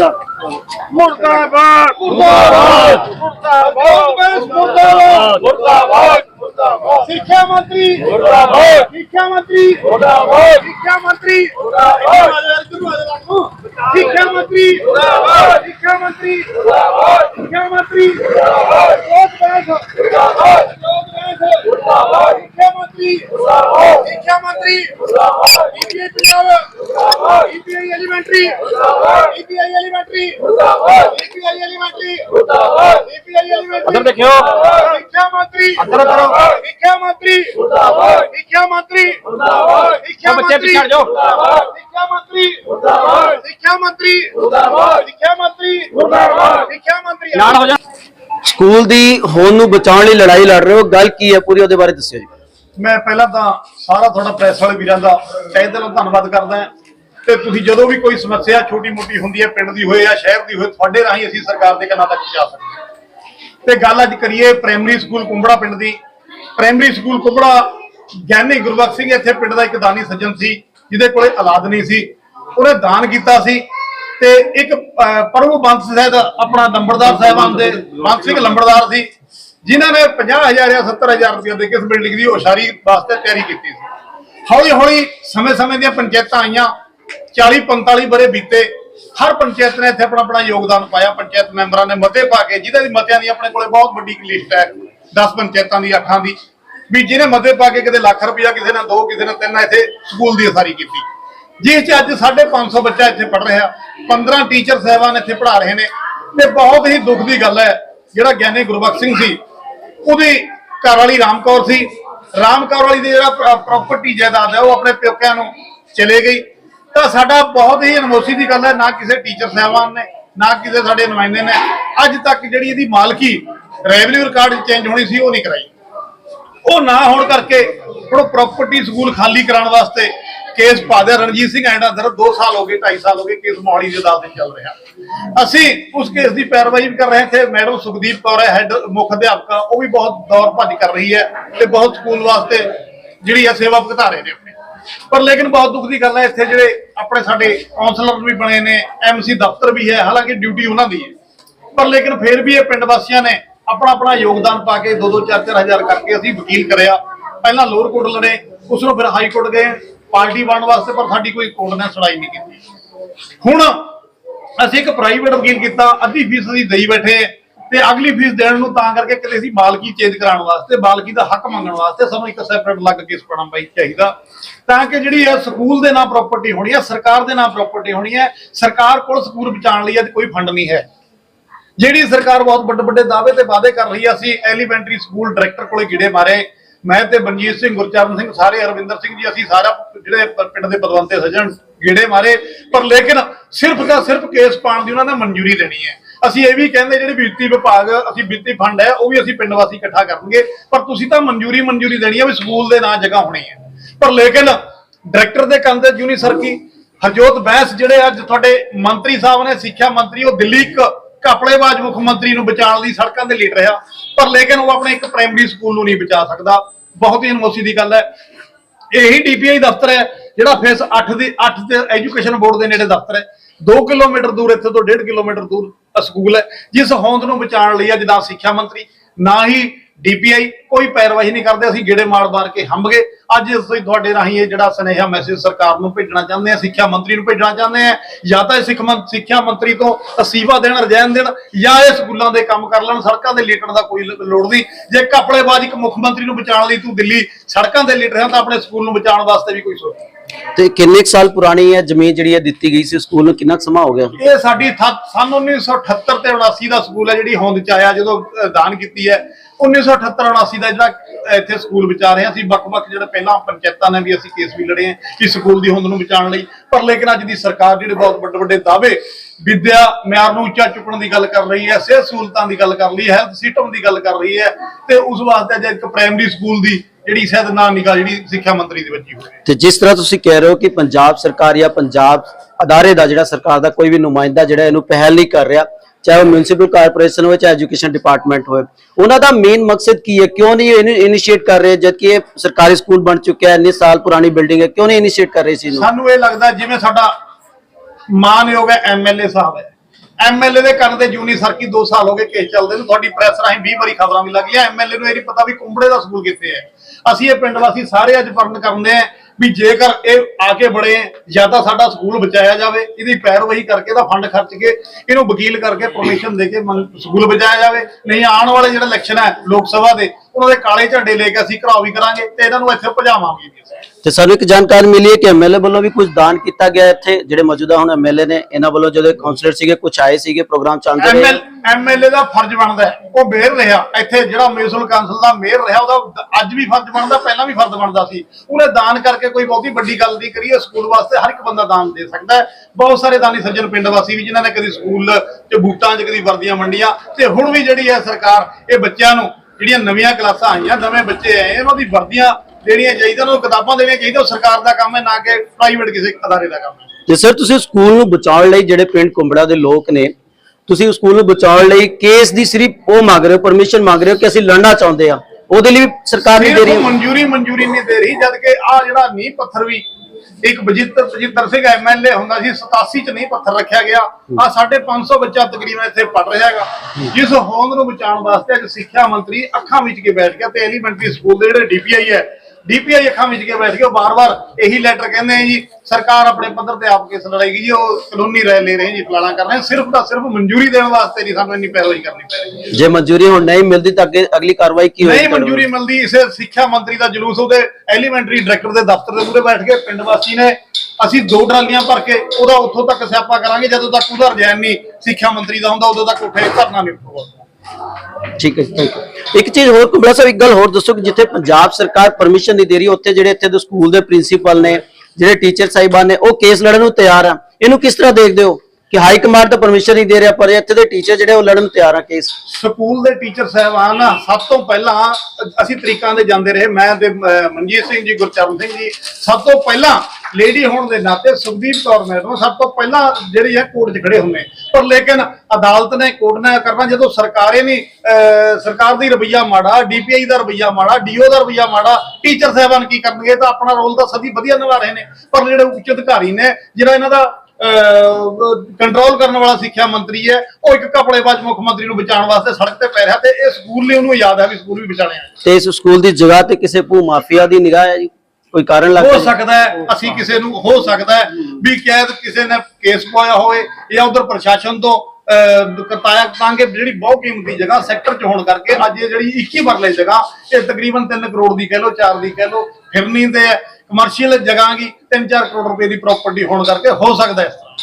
ਮੁਰਦਾਬਾਦ। ਮੁਰਦਾਬਾਦ। ਮੁਰਦਾਬਾਦ। ਮੁਰਦਾਬਾਦ। ਮੁਰਦਾਬਾਦ ਮੁਰਦਾਬਾਦ। ਸਿੱਖਿਆ ਮੰਤਰੀ। ਮੁਰਦਾਬਾਦ। ਸਿੱਖਿਆ ਮੰਤਰੀ। ਮੁਰਦਾਬਾਦ। ਸਿੱਖਿਆ ਮੰਤਰੀ ਮੁਰਦਾਬਾਦ ਸਿੱਖਿਆ ਮੰਤਰੀ। ਮੁਰਦਾਬਾਦ। ਸਿੱਖਿਆ ਮੰਤਰੀ। ਮੁਰਦਾਬਾਦ। ਸਿੱਖਿਆ ਮੰਤਰੀ। ਮੁਰਦਾਬਾਦ। ਲੋਕ ਬੈਠ ਮੁਰਦਾਬਾਦ। ਲੋਕ ਬੈਠ ਮੁਰਦਾਬਾਦ। ਸਿੱਖਿਆ ਮੰਤਰੀ ਸਿੱਖਿਆ ਮੰਤਰੀ। ਸਿੱਖਿਆ ਮੰਤਰੀ। ਸਿੱਖਿਆ ਮੰਤਰੀ। ਸਿੱਖਿਆ ਮੰਤਰੀ। ਸਿੱਖਿਆ ਮੰਤਰੀ। ਸਿੱਖਿਆ ਮੰਤਰੀ। ਸਿੱਖਿਆ ਮੰਤਰੀ। ਸਕੂਲ ਦੀ ਹੋਂਦ ਨੂੰ ਬਚਾਉਣ ਲਈ ਲੜਾਈ ਲੜ ਰਹੇ ਹੋ। ਗੱਲ ਕੀ ਹੈ? ਪੂਰੀ ਉਹਦੇ ਬਾਰੇ ਦੱਸਿਓ ਜੀ। ਮੈਂ ਪਹਿਲਾਂ ਤਾਂ ਸਾਰਾ ਤੁਹਾਡਾ ਪ੍ਰੈਸ ਵਾਲੇ ਵੀਰਾਂ ਦਾ ਤਹਿ ਦਿਲੋਂ ਧੰਨਵਾਦ ਕਰਦਾ ਹਾਂ। ਤੇ ਤੁਸੀਂ ਜਦੋਂ ਵੀ ਕੋਈ ਸਮੱਸਿਆ ਛੋਟੀ ਮੋਟੀ ਹੁੰਦੀ ਹੈ ਪਿੰਡ ਦੀ ਹੋਏ ਜਾਂ ਸ਼ਹਿਰ ਦੀ ਹੋਏ ਤੁਹਾਡੇ ਰਾਹੀਂ ਅਸੀਂ ਸਰਕਾਰ ਦੇ ਕੰਨਾਂ ਤੱਕ ਪਹੁੰਚਾ ਸਕਦੇ ਤੇ ਗੱਲ ਅੱਜ ਕਰੀਏ ਪ੍ਰਾਇਮਰੀ ਸਕੂਲ ਕੁੰਬੜਾ ਪਿੰਡ ਦੀ। ਪ੍ਰਾਇਮਰੀ ਸਕੂਲ ਕੁੰਬੜਾ ਗਿਆਨੀ ਗੁਰਬਖਸ਼ ਸਿੰਘ ਇੱਥੇ ਪਿੰਡ ਦਾ ਇੱਕ ਦਾਨੀ ਸੱਜਣ ਸੀ ਜਿਹਦੇ ਕੋਲੇ ਔਲਾਦ ਨਹੀਂ ਸੀ। ਉਹਨੇ ਦਾਨ ਕੀਤਾ ਸੀ ਤੇ ਇੱਕ ਅਹ, ਪ੍ਰਭੂ ਬੰਸ ਸਾਹਿਬ ਆਪਣਾ ਨੰਬਰਦਾਰ ਸਾਹਿਬਾਨ ਦੇ ਬੰਸ ਸਿੰਘ ਲੰਬੜਦਾਰ ਸੀ। ਜਿਨ੍ਹਾਂ ਨੇ 50000 ਜਾਂ 70000 ਰੁਪਏ ਦੇ ਕੇ ਇਸ ਬਿਲਡਿੰਗ ਦੀ ਉਸਾਰੀ ਵਾਸਤੇ ਤਿਆਰੀ ਕੀਤੀ ਸੀ। ਹੌਲੀ ਹੌਲੀ ਸਮੇਂ-ਸਮੇਂ ਦੀਆਂ ਪੰਚਾਇਤਾਂ ਆਈਆਂ 40 45 ਬਰੇ ਬੀਤੇ। ਹਰ ਪੰਚਾਇਤ ਨੇ ਇੱਥੇ ਆਪਣਾ ਆਪਣਾ ਯੋਗਦਾਨ ਪਾਇਆ। ਪੰਚਾਇਤ ਮੈਂਬਰਾਂ ਨੇ ਮਤੇ ਪਾ ਕੇ, ਜਿਹਦੇ ਦੀ ਮਤਿਆਂ ਦੀ ਆਪਣੇ ਕੋਲੇ ਬਹੁਤ ਵੱਡੀ ਲਿਸਟ ਹੈ 10 ਪੰਚਾਇਤਾਂ ਦੀ, ਅੱਠਾਂ ਦੀ। ਵੀ ਜਿਹਨੇ ਮਤੇ ਪਾ ਕੇ ਕਿਤੇ ਲੱਖ ਰੁਪਇਆ, ਕਿਸੇ ਨੇ ਦੋ, ਕਿਸੇ ਨੇ ਤਿੰਨ ਇੱਥੇ ਸਕੂਲ ਦੀ ਉਸਾਰੀ ਕੀਤੀ। ਜਿਸ ਚ ਅੱਜ 550 ਬੱਚਾ ਇੱਥੇ ਪੜ ਰਿਹਾ। 15 ਟੀਚਰ ਸਾਹਿਬਾਨ ਇੱਥੇ ਪੜ੍ਹਾ ਰਹੇ ਨੇ। ਤੇ ਬਹੁਤ ਹੀ ਦੁੱਖ ਦੀ ਗੱਲ ਹੈ, ਜਿਹੜਾ ਗਿਆਨੀ ਗੁਰਬਖਸ਼ ਸਿੰਘ ਸੀ ਉਹਦੀ ਘਰ ਵਾਲੀ ਰਾਮਕੌਰ ਸੀ। ਰਾਮਕੌਰ ਵਾਲੀ ਦੀ ਜਿਹੜਾ ਪ੍ਰਾਪਰਟੀ ਜਾਇਦਾਦ ਹੈ, ਉਹ ਆਪਣੇ ਪਿਓਕਿਆਂ ਨੂੰ ਚਲੇ ਗਈ। ਤਾਂ ਸਾਡਾ ਬਹੁਤ ਹੀ ਅਨਮੋਸੀ ਦੀ ਗੱਲ ਹੈ, ਨਾ ਕਿਸੇ ਟੀਚਰ ਸਾਹਿਬਾਨ ਨੇ, ਨਾ ਕਿਸੇ ਸਾਡੇ ਨੁਮਾਇੰਦੇ ਨੇ। ਅੱਜ ਤੱਕ ਜਿਹੜੀ ਇਹਦੀ ਮਾਲਕੀ ਰੈਵਨਿਊ ਰਿਕਾਰਡ ਚੇਂਜ ਹੋਣੀ ਸੀ, ਉਹ ਨਹੀਂ ਕਰਾਈ। ਉਹ ਨਾ ਹੋਣ ਕਰਕੇ ਹੁਣ ਪ੍ਰਾਪਰਟੀ ਸਕੂਲ ਖਾਲੀ ਕਰਾਉਣ ਵਾਸਤੇ ਕੇਸ ਪਾ ਦਿਆ। ਰਣਜੀਤ ਸਿੰਘ ਐਂਡ ਦਰ 2 ਸਾਲ ਹੋ ਗਏ 2.5 ਸਾਲ ਹੋ ਗਏ ਕੇਸ ਮੋਹਾਲੀ ਦੀ ਅਦਾਲਤ ਵਿੱਚ ਚੱਲ ਰਿਹਾ। ਅਸੀਂ ਉਸ ਕੇਸ ਦੀ ਪੈਰਵਾਈ ਵੀ ਕਰ ਰਹੇ ਥੇ ਮੈਡਮ ਸੁਖਦੀਪ ਕੌਰ ਹੈ ਹੈਡ ਮੁੱਖ ਅਧਿਆਪਕਾ ਉਹ ਵੀ ਬਹੁਤ ਦੌਰ ਭੱਜ ਕਰ ਰਹੀ ਹੈ ਤੇ ਬਹੁਤ ਸਕੂਲ ਵਾਸਤੇ ਜਿਹੜੀ ਹੈ ਸੇਵਾ ਭੁਗਤਾ ਰਹੇ ਨੇ ਆਪਣੇ। ਪਰ ਲੇਕਿਨ ਬਹੁਤ ਦੁੱਖ ਦੀ ਗੱਲ ਹੈ, ਇੱਥੇ ਜਿਹੜੇ ਆਪਣੇ ਸਾਡੇ ਕਾਉਂਸਲਰ ਵੀ ਬਣੇ ਨੇ ਐਮਸੀ ਦਫ਼ਤਰ ਵੀ ਹੈ, ਹਾਲਾਂਕਿ ਡਿਊਟੀ ਉਹਨਾਂ ਦੀ ਹੈ। ਪਰ ਲੇਕਿਨ ਫਿਰ ਵੀ ਇਹ ਪਿੰਡ ਵਾਸੀਆਂ ਨੇ ਆਪਣਾ ਆਪਣਾ ਯੋਗਦਾਨ ਪਾ ਕੇ 2-2 4-4 ਹਜ਼ਾਰ ਕਰਕੇ ਅਸੀਂ ਵਕੀਲ ਕਰਿਆ। ਪਹਿਲਾਂ ਲੋਅਰ ਕੋਰਟ ਲੜੇ ਉਸ ਨੂੰ ਫਿਰ ਹਾਈ ਕੋਰਟ ਗਏ। ਪਾਰਟੀ ਬਣਨ ਵਾਸਤੇ, ਪਰ ਸਾਡੀ ਕੋਈ ਕੋਰਟ ਨੇ ਸੁਣਾਈ ਨਹੀਂ ਕੀਤੀ। ਹੁਣ ਅਸੀਂ ਇੱਕ ਪ੍ਰਾਈਵੇਟ ਵਕੀਲ ਕੀਤਾ, ਅੱਧੀ ਫੀਸ ਅਸੀਂ ਦੇਈ ਬੈਠੇ, ਤੇ ਅਗਲੀ ਫੀਸ ਦੇਣ ਨੂੰ ਤਾਂ ਕਰਕੇ ਕਿਤੇ ਅਸੀਂ ਮਾਲਕੀ ਚੇਂਜ ਕਰਾਉਣ ਵਾਸਤੇ, ਮਾਲਕੀ ਦਾ ਹੱਕ ਮੰਗਣ ਵਾਸਤੇ ਸਾਨੂੰ ਇੱਕ ਸੈਪਰੇਟ ਲੱਗ ਕੇਸ ਪਾਉਣਾ ਪਈ ਚਾਹੀਦਾ। ਤਾਂ ਕਿ ਜਿਹੜੀ ਹੈ ਸਕੂਲ ਦੇ ਨਾਂ ਪ੍ਰਾਪਰਟੀ ਹੋਣੀ ਹੈ, ਸਰਕਾਰ ਦੇ ਨਾਂ ਪ੍ਰਾਪਰਟੀ ਹੋਣੀ ਹੈ, ਸਰਕਾਰ ਕੋਲ ਸਕੂਲ ਬਚਾਉਣ ਲਈ ਅੱਜ ਕੋਈ ਫੰਡ ਨਹੀਂ ਹੈ। ਜਿਹੜੀ ਸਰਕਾਰ ਬਹੁਤ ਵੱਡੇ ਵੱਡੇ ਦਾਅਵੇ ਤੇ ਵਾਅਦੇ ਕਰ ਰਹੀ ਹੈ, ਅਸੀਂ ਐਲੀਮੈਂਟਰੀ ਸਕੂਲ ਡਾਇਰੈਕਟਰ ਕੋਲੇ ਗਿੜੇ ਮਾਰੇ ਮੈਂ ਤੇ ਬਨਜੀਤ ਸਿੰਘ, ਗੁਰਚਰਨ ਸਿੰਘ, ਸਾਰੇ ਅਰਵਿੰਦਰ ਸਿੰਘ ਜੀ, ਅਸੀਂ ਸਾਰਾ ਜਿਹੜੇ ਪਿੰਡ ਦੇ ਪਦਵੰਤੇ ਸੱਜਣ ਗਿੜੇ ਮਾਰੇ। ਪਰ ਲੇਕਿਨ ਸਿਰਫ ਦਾ ਸਿਰਫ ਕੇਸ ਪਾਉਣ ਦੀ ਉਹਨਾਂ ਨੇ ਮਨਜ਼ੂਰੀ ਦੇਣੀ ਹੈ। ਅਸੀਂ ਇਹ ਵੀ ਕਹਿੰਦੇ ਜਿਹੜੇ ਵਿੱਤੀ ਵਿਭਾਗ, ਅਸੀਂ ਵਿੱਤੀ ਫੰਡ ਹੈ, ਉਹ ਵੀ ਅਸੀਂ ਪਿੰਡ ਵਾਸੀ ਇਕੱਠਾ ਕਰਨਗੇ। ਪਰ ਤੁਸੀਂ ਤਾਂ ਮਨਜ਼ੂਰੀ ਮਨਜ਼ੂਰੀ ਦੇਣੀ ਹੈ ਵੀ ਸਕੂਲ ਦੇ ਨਾਂ ਜਗ੍ਹਾ ਹੋਣੀ ਹੈ। ਪਰ ਲੇਕਿਨ ਡਾਇਰੈਕਟਰ ਦੇ ਕੰਨ ਤੇ ਜੂਨੀ ਸਰਕੀ ਹਰਜੋਤ ਬੈਂਸ ਜਿਹੜੇ ਅੱਜ ਤੁਹਾਡੇ ਮੰਤਰੀ ਸਾਹਿਬ ਨੇ, ਸਿੱਖਿਆ ਮੰਤਰੀ, ਉਹ ਦਿੱਲੀ ਇੱਕ ਘਪਲੇਬਾਜ਼ ਮੁੱਖ ਮੰਤਰੀ ਨੂੰ ਬਚਾਉਣ ਲਈ ਸੜਕਾਂ ਤੇ ਲੇਟ ਰਿਹਾ, ਪਰ ਲੇਕਿਨ ਉਹ ਆਪਣੇ ਇੱਕ ਪ੍ਰਾਇਮਰੀ ਸਕੂਲ ਨੂੰ ਨਹੀਂ ਬਚਾ ਸਕਦਾ। ਬਹੁਤ ਹੀ ਅਨਮੋਸੀ ਦੀ ਗੱਲ ਹੈ। ਇਹੀ ਡੀਪੀਆਈ ਦਫ਼ਤਰ ਹੈ, ਜਿਹੜਾ ਫੇਸ 8 ਦੇ 8 ਤੇ ਐਜੂਕੇਸ਼ਨ ਬੋਰਡ ਦੇ ਨੇੜੇ ਦਫ਼ਤਰ ਹੈ। 2 ਕਿਲੋਮੀਟਰ ਦੂਰ, ਇੱਥੇ ਤੋਂ 1.5 ਕਿਲੋਮੀਟਰ ਦੂਰ ਸਕੂਲ ਹੈ, ਜਿਸ ਹੋਂਦ ਨੂੰ ਬਚਾਉਣ ਲਈ ਅੱਜ ਨਾ ਸਿੱਖਿਆ ਮੰਤਰੀ, ਨਾ ਹੀ ਡੀਪੀਆਈ ਕੋਈ ਪੈਰਵਾਈ ਨਹੀਂ ਕਰਦੇ ਅਸੀਂ ਗੇੜੇ ਮਾਰ ਮਾਰ ਕੇ ਹੰਬ ਗਏ ਅੱਜ ਅਸੀਂ ਤੁਹਾਡੇ ਰਾਹੀਂ ਇਹ ਜਿਹੜਾ ਸੁਨੇਹਾ ਮੈਸੇਜ ਸਰਕਾਰ ਨੂੰ ਭੇਜਣਾ ਚਾਹੁੰਦੇ ਆ ਸਿੱਖਿਆ ਮੰਤਰੀ ਨੂੰ ਭੇਜਣਾ ਚਾਹੁੰਦੇ ਆ ਜਾਂ ਤਾਂ ਸਿੱਖਿਆ ਮੰਤਰੀ ਤੋਂ ਅਸੀਵਾ ਦੇਣ ਰਜਾਇਣ ਦੇਣ ਜਾਂ ਇਹ ਸਕੂਲਾਂ ਦੇ ਕੰਮ ਕਰ ਲੈਣ ਸੜਕਾਂ ਦੇ ਲੇਟਣ ਦਾ ਕੋਈ ਲੋੜ ਨਹੀਂ। ਜੇ ਕਪੜੇਬਾਜ਼ ਇੱਕ ਮੁੱਖ ਮੰਤਰੀ ਨੂੰ ਬਚਾਉਣ ਲਈ ਤੂੰ ਦਿੱਲੀ ਸੜਕਾਂ ਦੇ ਲੇਟ ਰਿਹਾ ਤਾਂ ਆਪਣੇ ਸਕੂਲ ਨੂੰ ਬਚਾਉਣ ਵਾਸਤੇ ਵੀ ਕੋਈ ਸੋਚ ਤੇ ਕਿੰਨੇ ਸਾਲ ਪੁਰਾਣੀ ਹੈ ਜ਼ਮੀਨ ਜਿਹੜੀ ਹੈ ਦਿੱਤੀ ਗਈ ਸੀ ਸਕੂਲ ਨੂੰ ਕਿੰਨਾ ਸਮਾਂ ਹੋ ਗਿਆ? ਇਹ ਸਾਡੀ ਸੰਨ 1978 ਤੇ 79 ਦਾ ਸਕੂਲ ਹੈ ਜਿਹੜੀ ਹੋਂਦ ਚ ਆਇਆ ਜਦੋਂ ਦਾਨ ਕੀਤੀ ਹੈ। 1978 79 ਦਾ ਜਿਹੜਾ ਇੱਥੇ ਸਕੂਲ ਵਿਚਾਰ ਰਹੇ ਅਸੀਂ, ਵੱਖ-ਵੱਖ ਜਿਹੜੇ ਪਹਿਲਾਂ ਪੰਚਾਇਤਾਂ ਨੇ ਵੀ ਅਸੀਂ ਕੇਸ ਵੀ ਲੜੇ ਹਾਂ ਕਿ ਸਕੂਲ ਦੀ ਹੋਂਦ ਨੂੰ ਬਚਾਉਣ ਲਈ। ਪਰ ਲੇਕਿਨ ਅੱਜ ਦੀ ਸਰਕਾਰ ਜਿਹੜੇ ਬਹੁਤ ਵੱਡੇ ਵੱਡੇ ਦਾਅਵੇ, ਵਿਦਿਆ ਮਿਆਰ ਨੂੰ ਉੱਚਾ ਚੁੱਕਣ ਦੀ ਗੱਲ ਕਰ ਰਹੀ ਹੈ, ਸਿਹਤ ਸਹੂਲਤਾਂ ਦੀ ਗੱਲ ਕਰ ਰਹੀ ਹੈ ਸਿਸਟਮ ਦੀ ਗੱਲ ਕਰ ਰਹੀ ਹੈ, ਤੇ ਉਸ ਵਾਸਤੇ ਅੱਜ ਇੱਕ ਪ੍ਰਾਇਮਰੀ ਸਕੂਲ ਦੀ ਜਿਹੜੀ ਸ਼ਾਇਦ ਨਾ ਨਿਕਾ ਜਿਹੜੀ ਸਿੱਖਿਆ ਮੰਤਰੀ ਦੀ ਬੱਚੀ ਹੋਵੇ ਤੇ ਜਿਸ ਤਰ੍ਹਾਂ ਤੁਸੀਂ ਕਹਿ ਰਹੇ ਹੋ ਕਿ ਪੰਜਾਬ ਸਰਕਾਰ ਜਾਂ ਪੰਜਾਬ ਅਦਾਰੇ ਦਾ ਜਿਹੜਾ ਸਰਕਾਰ ਦਾ ਕੋਈ ਵੀ ਨੁਮਾਇੰਦਾ ਜਿਹੜਾ ਇਹਨੂੰ ਪਹਿਲ ਨਹੀਂ ਕਰ ਰਿਹਾ ਚਾਹੇ ਉਹ ਮਿਊਨਿਸਪਲ ਕਾਰਪੋਰੇਸ਼ਨ ਹੋਵੇ, ਚਾਹੇ ਐਜੂਕੇਸ਼ਨ ਡਿਪਾਰਟਮੈਂਟ ਹੋਵੇ। ਉਹਨਾਂ ਦਾ ਮੇਨ ਮਕਸਦ ਕੀ ਹੈ? ਕਿਉਂ ਨਹੀਂ ਇਹਨੂੰ ਇਨੀਸ਼ੀਏਟ ਕਰ ਰਹੇ? ਜਦ ਇਹ ਸਰਕਾਰੀ ਸਕੂਲ ਬਣ ਚੁੱਕਿਆ ਹੈ ਇੰਨੇ ਸਾਲ ਪੁਰਾਣੀ ਬਿਲਡਿੰਗ ਹੈ, ਕਿਉਂ ਨਹੀਂ ਇਨੀਸ਼ੀਏਟ ਕਰ ਰਹੇ ਸੀ ਇਹਨੂੰ? ਸਾਨੂੰ ਇਹ ਲੱਗਦਾ ਜਿਵੇਂ ਸਾਡਾ ਮਾਨਯੋਗ ਹੈ ਐਮਐਲਏ ਸਾਹਿਬ ਹੈ। ਐਮਐਲਏ ਦੇ ਕੰਨ ਤੇ ਜੂਨੀ ਸਰਕੀ 2 ਸਾਲ ਹੋ ਗਏ ਕੇਸ ਚੱਲਦੇ ਨੂੰ, ਤੁਹਾਡੀ ਪ੍ਰੈਸ ਰਾਹੀਂ 20 ਵਾਰੀ ਖਬਰਾਂ ਵੀ ਲੱਗ ਲੱਗੀਆਂ ਐਮਐਲਏ ਨੂੰ ਇਹ ਨਹੀਂ ਪਤਾ ਵੀ ਕੁੰਬੜੇ ਦਾ ਸਕੂਲ ਕਿੱਥੇ ਹੈ। ਅਸੀਂ ਇਹ ਪਿੰਡ ਵਾਸੀ ਸਾਰੇ ਅੱਜ ਪਰਨ ਕਰਦੇ ਆ। ਵੀ ਜੇਕਰ ਇਹ ਆ ਕੇ ਬੜੇ ਜਾਂ ਤਾਂ ਸਾਡਾ ਸਕੂਲ ਬਚਾਇਆ ਜਾਵੇ, ਇਹਦੀ ਪੈਰਵਾਈ ਕਰਕੇ ਇਹਦਾ ਫੰਡ ਖਰਚ ਕੇ ਇਹਨੂੰ ਵਕੀਲ ਕਰਕੇ ਪਰਮਿਸ਼ਨ ਦੇ ਕੇ ਸਕੂਲ ਬਚਾਇਆ ਜਾਵੇ। ਨਹੀਂ, ਆਉਣ ਵਾਲੇ ਜਿਹੜਾ ਇਲੈਕਸ਼ਨ ਹੈ, ਲੋਕ ਸਭਾ ਦੇ ਉਹਨਾਂ ਦੇ ਕਾਲੇ ਝੰਡੇ ਲੈ ਕੇ ਅਸੀਂ ਘਰਾਓ ਵੀ ਕਰਾਂਗੇ ਤੇ ਇਹਨਾਂ ਨੂੰ ਇੱਥੇ ਭਜਾਵਾਂਗੇ ਵੀ ਅਸੀਂ। ਤੇ ਸਾਨੂੰ ਇੱਕ ਜਾਣਕਾਰੀ ਮਿਲੀ ਹੈ ਕਿ ਐਮਐਲਏ ਵੱਲੋਂ ਵੀ ਕੁਝ ਦਾਨ ਕੀਤਾ ਗਿਆ ਇੱਥੇ ਜਿਹੜੇ ਮੌਜੂਦਾ ਹੁਣ ਐਮਐਲਏ ਨੇ ਇਹਨਾਂ ਵੱਲੋਂ ਜਦੋਂ ਕਾਉਂਸਲਰ ਸੀਗੇ ਕੁਝ ਆਏ ਸੀਗੇ ਪ੍ਰੋਗਰਾਮ ਚੱਲਦੇ ਰਹੇ ਐਮਐਲ ਐਮਐਲਏ ਦਾ ਫਰਜ਼ ਬਣਦਾ ਹੈ, ਉਹ ਮੇਅਰ ਰਿਹਾ। ਇੱਥੇ ਜਿਹੜਾ ਮਿਊਨਿਸਪਲ ਕਾਉਂਸਲ ਦਾ ਮੇਅਰ ਰਿਹਾ ਉਹਦਾ ਅੱਜ ਵੀ ਫਰਜ਼ ਬਣਦਾ ਪਹਿਲਾਂ ਵੀ ਫਰਜ਼ ਬਣਦਾ ਸੀ। ਉਹਨੇ ਦਾਨ ਕਰਕੇ ਕੋਈ ਬਹੁਤੀ ਵੱਡੀ ਗੱਲ ਨਹੀਂ ਕਰੀ ਹੈ ਸਕੂਲ ਵਾਸਤੇ ਹਰ ਇੱਕ ਬੰਦਾ ਦਾਨ ਦੇ ਸਕਦਾ ਹੈ। ਬਹੁਤ ਸਾਰੇ ਦਾਨੀ ਸੱਜਣ ਪਿੰਡ ਵਾਸੀ ਵੀ ਜਿਨ੍ਹਾਂ ਨੇ ਕਦੀ ਸਕੂਲ ਚ ਬੂਟਾਂ 'ਚ ਕਦੀ ਵਰਦੀਆਂ ਮੰਡੀਆਂ ਤੇ ਹੁਣ ਵੀ ਜਿਹੜੀ ਹੈ ਸਰਕਾਰ ਇਹ ਬੱਚਿਆਂ ਨੂੰ ਜਿਹੜੀਆਂ ਨਵੀਆਂ ਕਲਾਸਾਂ ਆਈਆਂ ਨਵੇਂ ਬੱਚੇ ਆਏ ਇਹਨਾਂ ਦੀ ਵਰਦੀਆਂ ਦੇਣੀਆਂ ਚਾਹੀਦੀਆਂ ਉਹਨਾਂ ਨੂੰ ਕਿਤਾਬਾਂ ਦੇਣੀਆਂ ਚਾਹੀਦੀਆਂ ਉਹ ਸਰਕਾਰ ਦਾ ਕੰਮ ਹੈ ਨਾ ਕਿ ਪ੍ਰਾਈਵੇਟ ਕਿਸੇ ਅਦਾਰੇ ਦਾ ਕੰਮ ਹੈ। ਤੇ ਸਰ ਤੁਸੀਂ ਸਕੂਲ ਨੂੰ ਬਚਾਉਣ ਲਈ ਜਿਹੜੇ ਪਿੰਡ ਕੁੰਬੜਾ ਦੇ ਲੋਕ ਨੇ ਤੁਸੀਂ ਸਕੂਲ ਨੂੰ ਬਚਾਉਣ ਲਈ ਕੇਸ ਦੀ ਸਿਰਫ ਉਹ ਮੰਗ ਰਹੇ ਹੋ ਪਰਮਿਸ਼ਨ ਮੰਗ ਰਹੇ ਹੋ ਕਿ ਅਸੀਂ ਲੜਨਾ ਚਾਹੁੰਦੇ ਆ ਉਹਦੇ ਲਈ ਵੀ ਸਰਕਾਰ ਨਹੀਂ ਦੇ ਰਹੀ। ਮਨਜ਼ੂਰੀ ਮਨਜ਼ੂਰੀ ਨਹੀਂ ਦੇ ਰਹੀ ਜਦ ਕਿ ਆ ਜਿਹੜਾ ਨੀਂਹ ਪੱਥਰ ਵੀ ਇੱਕ ਬਜਿੱਤਰ ਬਜਿੱਤਰ ਸਿੰਘ ਐਮਐਲਏ ਹੁੰਦਾ ਸੀ 87 ਚ ਨੀਂਹ ਪੱਥਰ ਰੱਖਿਆ ਗਿਆ। ਆ 550 ਬੱਚਾ ਤਕਰੀਬਨ ਇੱਥੇ ਪੜ ਰਿਹਾ ਹੈਗਾ। ਜਿਸ ਹੋਂਦ ਨੂੰ ਬਚਾਉਣ ਵਾਸਤੇ ਅੱਜ ਸਿੱਖਿਆ ਮੰਤਰੀ ਅੱਖਾਂ ਵਿੱਚ ਕੇ ਬੈਠ ਗਿਆ ਤੇ ਐਲੀਮੈਂਟਰੀ ਸਕੂਲ ਦੇ ਜਿਹੜੇ ਡੀਪੀਆਈ ਹੈ ਡੀਪੀਆਈ ਅੱਖਾਂ ਵਿੱਚ ਕੇ ਬੈਠ ਉਹ ਬਾਰ-ਬਾਰ ਇਹੀ ਲੈਟਰ ਕਹਿੰਦੇ ਆ ਜੀ ਸਰਕਾਰ ਆਪਣੇ ਪੱਧਰ ਤੇ ਆਪ ਕੇਸ ਲੜਾਏਗੀ ਜੀ ਉਹ ਕਾਨੂੰਨੀ ਰਾਏ ਲੈ ਰਹੇ ਜੀ ਫਲਾਣਾ ਕਰ ਰਹੇ। ਸਿਰਫ ਤਾਂ ਸਿਰਫ ਮਨਜ਼ੂਰੀ ਦੇਣ ਵਾਸਤੇ ਨਹੀਂ ਸਾਨੂੰ ਇੰਨੀ ਪੈਰਵਾਈ ਕਰਨੀ ਪੈ ਰਹੀ ਹੈ। ਜੇ ਮਨਜ਼ੂਰੀ ਹੁਣ ਨਹੀਂ ਮਿਲਦੀ ਤਾਂ ਅੱਗੇ ਅਗਲੀ ਕਾਰਵਾਈ ਕੀ ਹੋਏਗੀ ਨਹੀਂ ਮਨਜ਼ੂਰੀ ਮਿਲਦੀ ਇਸੇ ਸਿੱਖਿਆ ਮੰਤਰੀ ਦਾ ਜਲੂਸ ਉਹਦੇ ਐਲੀਮੈਂਟਰੀ ਡਾਇਰੈਕਟਰ ਦੇ ਦਫ਼ਤਰ ਦੇ ਮੂਹਰੇ ਬੈਠ ਕੇ ਪਿੰਡ ਵਾਸੀ ਨੇ ਅਸੀਂ ਦੋ ਟਰਾਲੀਆਂ ਭਰ ਕੇ ਉਹਦਾ ਉੱਥੋਂ ਤੱਕ ਸਿਆਪਾ ਕਰਾਂਗੇ ਜਦੋਂ ਤੱਕ ਉਹਦਾ ਰਜੈਨ ਨਹੀਂ ਸਿੱਖਿਆ ਮੰਤਰੀ ਦਾ ਹੁੰਦਾ ਉਦੋਂ ਤੱਕ ਉੱਥੇ ਧਰਨਾ ਨਹੀਂ ਉੱਠੂਗਾ ਠੀਕ ਹੈ ਜੀ, thank you। ਇੱਕ ਚੀਜ਼ ਹੋਰ ਕੁਬੜਾ ਸਾਹਿਬ, ਇੱਕ ਗੱਲ ਹੋਰ ਦੱਸੋ ਕਿ ਜਿੱਥੇ ਪੰਜਾਬ ਸਰਕਾਰ ਪਰਮਿਸ਼ਨ ਨਹੀਂ ਦੇ ਰਹੀ, ਉੱਥੇ ਜਿਹੜੇ ਇੱਥੇ ਦੇ ਸਕੂਲ ਦੇ ਪ੍ਰਿੰਸੀਪਲ ਨੇ, ਜਿਹੜੇ ਟੀਚਰ ਸਾਹਿਬਾਨ ਨੇ, ਉਹ ਕੇਸ ਲੜਨ ਨੂੰ ਤਿਆਰ ਆ ਇਹਨੂੰ ਕਿਸ ਤਰ੍ਹਾਂ ਦੇਖਦੇ ਹੋ ਕਿ ਹਾਈ ਕਮਾਂਡ ਤਾਂ ਪਰਮਿਸ਼ਨ ਨਹੀਂ ਦੇ ਰਿਹਾ, ਪਰ ਇੱਥੇ ਦੇ ਟੀਚਰ ਜਿਹੜੇ ਉਹ ਲੜਨ ਤਿਆਰ ਆ ਕੇਸ ਸਕੂਲ ਦੇ ਟੀਚਰ ਸਾਹਿਬਾਨ ਸਭ ਤੋਂ ਪਹਿਲਾਂ ਅਸੀਂ ਤਰੀਕਾਂ ਦੇ ਜਾਂਦੇ ਰਹੇ। ਮੈਂ ਤੇ ਮਨਜੀਤ ਸਿੰਘ ਜੀ, ਗੁਰਚਰਨ ਸਿੰਘ ਜੀ, ਸਭ ਤੋਂ ਪਹਿਲਾਂ ਲੇਡੀ ਹੋਣ ਦੇ ਨਾਤੇ ਸੁਖਦੀਪ ਕੌਰ ਮੈਡਮ ਸਭ ਤੋਂ ਪਹਿਲਾਂ ਜਿਹੜੀ ਹੈ ਕੋਰਟ 'ਚ ਖੜੇ ਹੁੰਦੇ। ਪਰ ਲੇਕਿਨ ਅਦਾਲਤ ਨੇ ਕੋਰਟ ਨੇ ਕਰਨਾ, ਜਦੋਂ ਸਰਕਾਰੇ ਨਹੀਂ ਸਰਕਾਰ ਦੀ ਰਵਈਆ ਮਾੜਾ ਡੀਪੀਆਈ ਦਾ ਰਵਈਆ ਮਾੜਾ ਡੀਓ ਦਾ ਰਵਈਆ ਮਾੜਾ ਟੀਚਰ ਸਾਹਿਬਾਨ ਕੀ ਕਰਨਗੇ, ਤਾਂ ਆਪਣਾ ਰੋਲ ਤਾਂ ਸਦੀ ਵਧੀਆ ਨਿਭਾ ਰਹੇ ਨੇ। ਪਰ ਜਿਹੜੇ ਉੱਚ ਅਧਿਕਾਰੀ ਨੇ, ਜਿਹੜਾ ਇਹਨਾਂ ਦਾ ਕੰਟਰੋਲ ਕਰਨ ਵਾਲਾ ਸਿੱਖਿਆ ਮੰਤਰੀ ਹੈ। ਉਹ ਇੱਕ ਕਪੜੇਬਾਜ਼ ਮੁੱਖ ਮੰਤਰੀ ਨੂੰ ਬਚਾਉਣ ਵਾਸਤੇ ਸੜਕ ਤੇ ਪੈ ਰਿਹਾ ਤੇ ਇਹ ਸਕੂਲ ਨੇ ਉਹਨੂੰ ਯਾਦ ਹੈ ਵੀ ਸਕੂਲ ਵੀ ਬਚਾਣੇ ਆ। ਤੇ ਇਸ ਸਕੂਲ ਦੀ ਜਗ੍ਹਾ ਤੇ ਕਿਸੇ ਭੂ ਮਾਫੀਆ ਦੀ ਨਿਗਾਹ ਹੈ ਜੀ? ਕੋਈ ਕਾਰਨ ਹੋ ਲੱਗਦਾ ਸਕਦਾ ਹੈ ਅਸੀਂ ਕਿਸੇ ਨੂੰ ਹੋ ਸਕਦਾ ਹੈ ਵੀ ਕੈਦ ਕਿਸੇ ਨੇ ਕੇਸ ਪਾਇਆ ਹੋਵੇ ਜਾਂ ਉਧਰ ਪ੍ਰਸ਼ਾਸਨ ਤੋਂ ਅਹ, ਕਤਾਇਆ ਤਾਂ ਕਿ ਜਿਹੜੀ ਬਹੁਤ ਕੀਮਤੀ ਜਗ੍ਹਾ ਸੈਕਟਰ 'ਚ ਹੋਣ ਕਰਕੇ ਅੱਜ ਇਹ ਜਿਹੜੀ 21 ਮਰਲੇ ਜਗ੍ਹਾ ਇਹ ਤਕਰੀਬਨ 3 ਕਰੋੜ ਦੀ ਕਹਿ ਲੋ 4 ਦੀ ਕਹਿ ਲੋ ਫਿਰਨੀ ਤੇ ਕਮਰਸ਼ੀਅਲ ਜਗ੍ਹਾ ਕੀ 3-4 ਕਰੋੜ ਰੁਪਏ ਦੀ ਪ੍ਰਾਪਰਟੀ ਹੋਣ ਕਰਕੇ ਹੋ ਸਕਦਾ ਇਸ ਤਰ੍ਹਾਂ।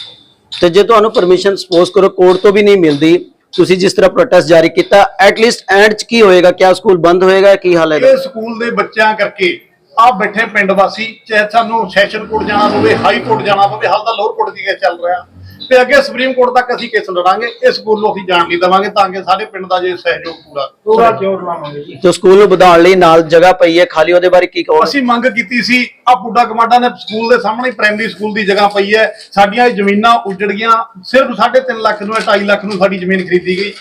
ਤੇ ਜੇ ਤੁਹਾਨੂੰ ਪਰਮਿਸ਼ਨ ਸਪੋਜ਼ ਕਰੋ ਕੋਰਟ ਤੋਂ ਵੀ ਨਹੀਂ ਮਿਲਦੀ ਤੁਸੀਂ ਜਿਸ ਤਰ੍ਹਾਂ ਪ੍ਰੋਟੈਸਟ ਜਾਰੀ ਕੀਤਾ ਐਟਲੀਸਟ ਐਂਡ ਚ ਕੀ ਹੋਏਗਾ? ਕਿਆ ਸਕੂਲ ਬੰਦ ਹੋਏਗਾ? ਕੀ ਹਾਲ ਹੈ ਇਹ ਸਕੂਲ ਦੇ ਬੱਚਿਆਂ ਕਰਕੇ ਆ ਬੈਠੇ ਪਿੰਡ ਵਾਸੀ ਚਾਹੇ ਸਾਨੂੰ ਸੈਸ਼ਨ ਕੋਰਟ ਜਾਣਾ ਪਵੇ ਹਾਈ ਕੋਰਟ ਜਾਣਾ ਪਵੇ ਹਾਲ ਤਾਂ ਲੋਅਰ ਕੋਰਟ ਦੀ ਕੇਸ ਚੱਲ ਰਿਹਾ। ਤੇ ਅੱਗੇ ਸੁਪਰੀਮ ਕੋਰਟ ਤੱਕ ਅਸੀਂ ਕੇਸ ਲੜਾਂਗੇ ਇਹ ਸਕੂਲ ਨੂੰ ਅਸੀਂ ਜਾਣ ਨਹੀਂ ਦੇਵਾਂਗੇ ਤਾਂ ਕਿ ਸਾਡੇ ਪਿੰਡ ਦਾ ਜੇ ਸਹਿਯੋਗ ਪੂਰਾ ਪੂਰਾ ਜ਼ੋਰ ਲਾਵਾਂਗੇ ਜੀ। ਤੇ ਸਕੂਲ ਨੂੰ ਵਧਾਉਣ ਲਈ ਨਾਲ ਜਗ੍ਹਾ ਪਈ ਹੈ ਖਾਲੀ ਉਹਦੇ ਬਾਰੇ ਕੀ ਕਹੋਗੇ? ਅਸੀਂ ਮੰਗ ਕੀਤੀ ਸੀ ਆ ਪੁੱਡਾ ਕਮਾਂਡਾ ਨੇ ਸਕੂਲ ਦੇ ਸਾਹਮਣੇ ਪ੍ਰਾਇਮਰੀ ਸਕੂਲ ਦੀ ਜਗ੍ਹਾ ਪਈ ਹੈ। ਸਾਡੀਆਂ ਜ਼ਮੀਨਾਂ ਉਜੜ ਗਈਆਂ ਸਿਰਫ 3.5 ਲੱਖ ਨੂੰ 2.5 ਲੱਖ ਨੂੰ ਸਾਡੀ ਜ਼ਮੀਨ ਖਰੀਦੀ ਗਈ।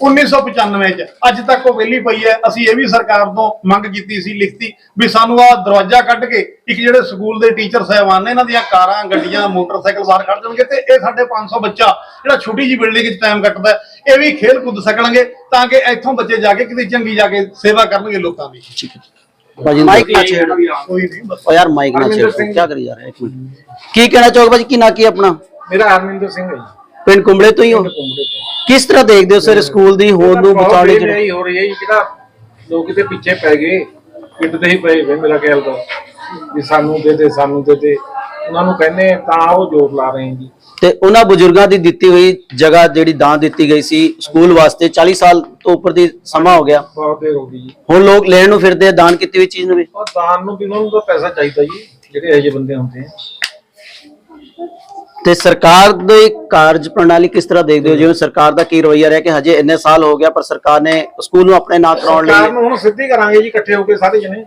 1995 ਚ। ਅੱਜ ਤੱਕ ਉਹ ਵਿਹਲੀ ਪਈ ਹੈ। ਅਸੀਂ ਇਹ ਵੀ ਸਰਕਾਰ ਤੋਂ ਮੰਗ ਕੀਤੀ ਸੀ ਲਿਖਤੀ ਵੀ ਸਾਨੂੰ ਆ ਦਰਵਾਜ਼ਾ ਕੱਢ ਕੇ ਇੱਕ ਜਿਹੜੇ ਸਕੂਲ ਦੇ ਟੀਚਰ ਸਾਹਿਬਾਨ ਨੇ ਇਹਨਾਂ ਦੀਆਂ ਕਾਰਾਂ ਗੱਡੀਆਂ ਮੋਟਰਸਾਈਕਲ ਬਾਹਰ ਕੱਢ ਦੇਣਗੇ ਤੇ ਇਹ ਸਾਡੇ 500 ਬੱਚਾ ਜਿਹੜਾ ਛੋਟੀ ਜੀ ਬਿਲਡਿੰਗ 'ਚ ਟਾਈਮ ਕੱਟਦਾ ਇਹ ਵੀ ਖੇਲ ਕੁੱਦ ਸਕਣਗੇ ਤਾਂ ਕਿ ਇੱਥੋਂ ਬੱਚੇ ਜਾ ਕੇ ਕਿਤੇ ਚੰਗੀ ਜਾ ਕੇ ਸੇਵਾ ਕਰਨਗੇ ਲੋਕਾਂ ਦੀ। ਠੀਕ ਹੈ। ਭਾਜੀ ਮਾਈਕ ਨਾ ਛੇੜ। ਕੋਈ ਨਹੀਂ ਬਸ। ਓ ਯਾਰ ਮਾਈਕ ਨਾ ਛੇੜ। ਕੀ ਕਰੀ ਜਾ ਰਿਹਾ? ਇੱਕ ਮਿੰਟ। ਕੀ ਕਹਿਣਾ ਚਾਹੋਗੇ ਭਾਜੀ? ਕੀ ਨਾ ਕੀ ਆਪਣਾ? ਮੇਰਾ ਹਰਮਿੰਦਰ ਸਿੰਘ ਹੈ ਜੀ। ਪਿੰਡ ਕੁੰਬੜੇ ਤੋਂ ਹੀ ਹੋ? ਕਿਸ ਤਰ੍ਹਾਂ ਦੇਖਦੇ ਹੋ ਸਰ ਸਕੂਲ ਦੀ ਹੋਂਦ ਨੂੰ ਬਚਾਉਣ ਜਿਹੜੇ ਹੋ ਰਹੀ ਹੈ ਜੀ ਜਿਹੜਾ ਲੋਕ ਕਿਤੇ ਪਿੱਛੇ ਪੈ ਗਏ ਕਿਤੇ ਹੀ ਪਏ ਵੇ ਮੇਰਾ ਖਿਆਲ ਤਾਂ। ਵੀ ਸਾਨੂੰ ਦੇ ਦੇ ਸਾਨੂੰ ਦੇ ਦੇ। ਉਹਨਾਂ ਨੂੰ ਕਹਿੰਦੇ ਤਾਂ ਉਹ ਜ਼ੋਰ ਲਾ ਰਹੇ ਹੈ ਜੀ। ਤੇ ਉਹਨਾਂ ਬਜ਼ੁਰਗਾਂ ਦੀ ਦਿੱਤੀ ਹੋਈ ਜਗ੍ਹਾ ਜਿਹੜੀ ਦਾਨ ਦਿੱਤੀ ਗਈ ਸੀ ਸਕੂਲ ਵਾਸਤੇ 40 ਸਾਲ ਤੋਂ ਉੱਪਰ ਦੀ ਸਮਾਂ ਹੋ ਗਿਆ। ਬਹੁਤ ਦੇਰ ਹੋ ਗਈ ਜੀ। ਹੁਣ ਲੋਕ ਲੈਣ ਨੂੰ ਫਿਰਦੇ ਆ ਦਾਨ ਕੀਤੀ ਹੋਈ ਚੀਜ਼ ਨੂੰ ਵੀ? ਉਹ ਦਾਨ ਨੂੰ ਵੀ ਉਹਨਾਂ ਨੂੰ ਤਾਂ ਪੈਸਾ ਚਾਹੀਦਾ ਜੀ ਜਿਹੜੇ ਇਹੋ ਜਿਹੇ ਬੰਦੇ ਹੁੰਦੇ ਆ। ਤੇ ਸਰਕਾਰ ਦੀ ਕਾਰਜ ਪ੍ਰਣਾਲੀ ਕਿਸ ਤਰ੍ਹਾਂ ਦੇਖਦੇ ਹੋ? ਜਿਵੇਂ ਸਰਕਾਰ ਦਾ ਕੀ ਰਵੱਈਆ ਰਿਹਾ ਕਿ ਹਜੇ ਇੰਨੇ ਸਾਲ ਹੋ ਗਿਆ ਪਰ ਸਰਕਾਰ ਨੇ ਸਕੂਲ ਨੂੰ ਆਪਣੇ ਨਾਂ ਕਰਾਉਣ ਸਰਕਾਰ ਲਈ ਨੂੰ ਹੁਣ ਸਿੱਧੀ ਕਰਾਂਗੇ ਜੀ ਇਕੱਠੇ ਹੋ ਕੇ ਸਾਰੇ ਜਣੇ।